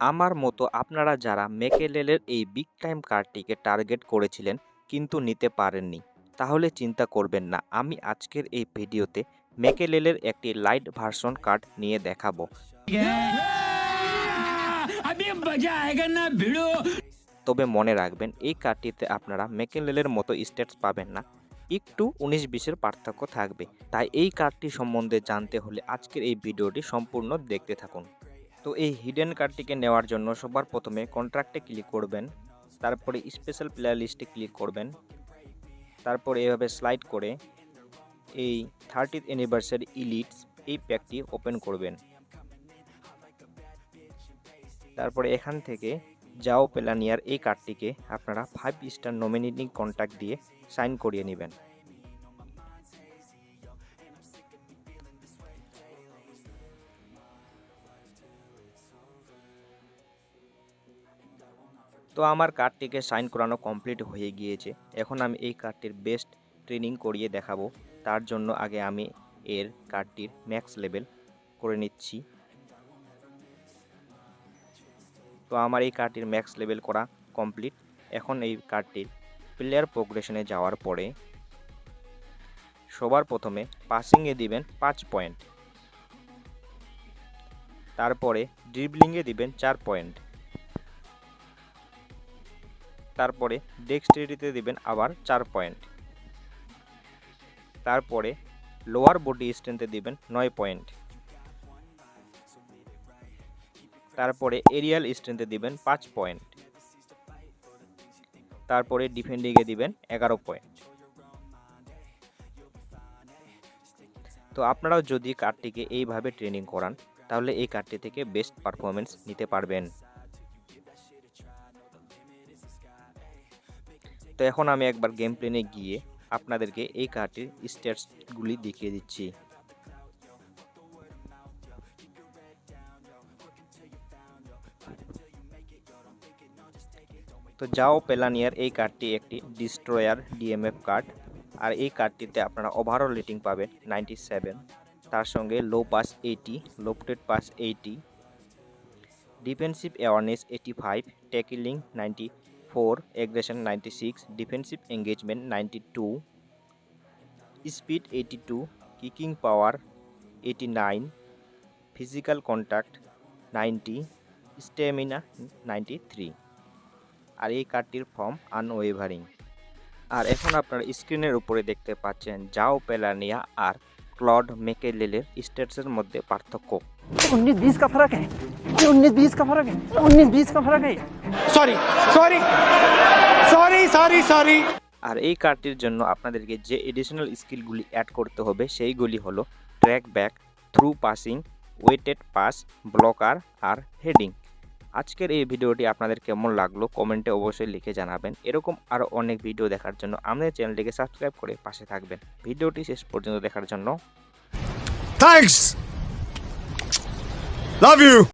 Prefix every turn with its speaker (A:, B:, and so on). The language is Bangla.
A: আমার মতো আপনারা যারা মেকেলেলের এই বিগ টাইম কার্ডটিকে টার্গেট করেছিলেন কিন্তু নিতে পারেননি তাহলে চিন্তা করবেন না। আমি আজকের এই ভিডিওতে মেকেলেলের একটি লাইট ভার্সন কার্ড নিয়ে দেখাবো। তবে মনে রাখবেন এই কার্ডটিতে আপনারা মেকেলেলের মতো স্টেটস পাবেন না। একটু উনিশ বিশের পার্থক্য থাকবে। তাই এই কার্ডটি সম্বন্ধে জানতে হলে আজকের এই ভিডিওটি সম্পূর্ণ দেখতে থাকুন। তো এই হিডেন কার্ডটিকে নেওয়ার জন্য সবার প্রথমে কন্ট্রাক্টে ক্লিক করবেন, তারপরে স্পেশাল প্লেয়ার লিস্টে ক্লিক করবেন, তারপরে এভাবে স্লাইড করে এই থার্টিথ অ্যানিভার্সারি ইলিটস এই প্যাকটি ওপেন করবেন। তারপরে এখান থেকে যাও পেলানিয়ার এই কার্ডটিকে আপনারা ফাইভ স্টার নমিনেটিং কন্ট্যাক্ট দিয়ে সাইন করিয়ে নেবেন। তো আমার কার্ডটিকে সাইন করানো কমপ্লিট হয়ে গিয়েছে। এখন আমি এই কার্ডটির বেস্ট ট্রেনিং করিয়ে দেখাবো। তার জন্য আগে আমি এর কার্ডটির ম্যাক্স লেভেল করে নিচ্ছি। তো আমার এই কার্ডটির ম্যাক্স লেভেল করা কমপ্লিট। এখন এই কার্ডটির প্লেয়ার প্রোগ্রেশনে যাওয়ার পরে সবার প্রথমে পাসিংয়ে দিবেন পাঁচ পয়েন্ট। তারপরে ড্রিবলিংয়ে দিবেন চার পয়েন্ট। তারপরে ডেক্সটেরিটিতে দিবেন আবার চার পয়েন্ট তারপরে লোয়ার বডি স্ট্রেংথে দিবেন নয় পয়েন্ট তারপরে এরিয়াল স্ট্রেংথে দিবেন পাঁচ পয়েন্ট তারপরে ডিফেন্ডিংয়ে দিবেন এগারো পয়েন্ট তো আপনারাও যদি কার্ডটিকে এইভাবে ট্রেনিং করান, তাহলে এই কার্ডটি থেকে বেস্ট পারফরমেন্স নিতে পারবেন। তো এখন আমি একবার গেম প্লেনে গিয়ে আপনাদেরকে এই কার্ডটির স্ট্যাটসগুলি দেখিয়ে দিচ্ছি। তো যাও পেলানিয়ার এই কার্ডটি একটি ডিস্ট্রয়ার ডিএমএফ কার্ড আর এই কার্ডটিতে আপনারা ওভারঅল রেটিং পাবেন নাইনটি সেভেন তার সঙ্গে low pass eighty lofted pass eighty defensive awareness eighty five tackling ninety four aggression ninety six defensive engagement ninety two speed eighty two kicking power eighty nine physical contact ninety stamina ninety three আর এই কার্ডটির ফর্ম আনওয়েভারিং আর এখন আপনারা স্ক্রিনের উপরে দেখতে পাচ্ছেন জাও পেলানিয়া আর ক্লড মেকেলেলের স্টেটসের মধ্যে পার্থক্য।
B: উনিশ বিশ কা ফরক হ্যাঁ উনিশ বিশ কা ফরক হ্যাঁ উনিশ বিশ কা
C: sorry sorry sorry sorry sorry
A: আর এই কার্ডটির জন্য আপনাদেরকে যে এডিশনাল স্কিলগুলি অ্যাড করতে হবে সেইগুলি হলো track back through passing weighted pass blocker আর হেডিং আজকের এই ভিডিওটি আপনাদের কেমন লাগল কমেন্টে অবশ্যই লিখে জানাবেন। এরকম আরও অনেক ভিডিও দেখার জন্য আমাদের চ্যানেলটিকে সাবস্ক্রাইব করে পাশে থাকবেন। ভিডিওটি শেষ পর্যন্ত দেখার জন্য।
C: Thanks love you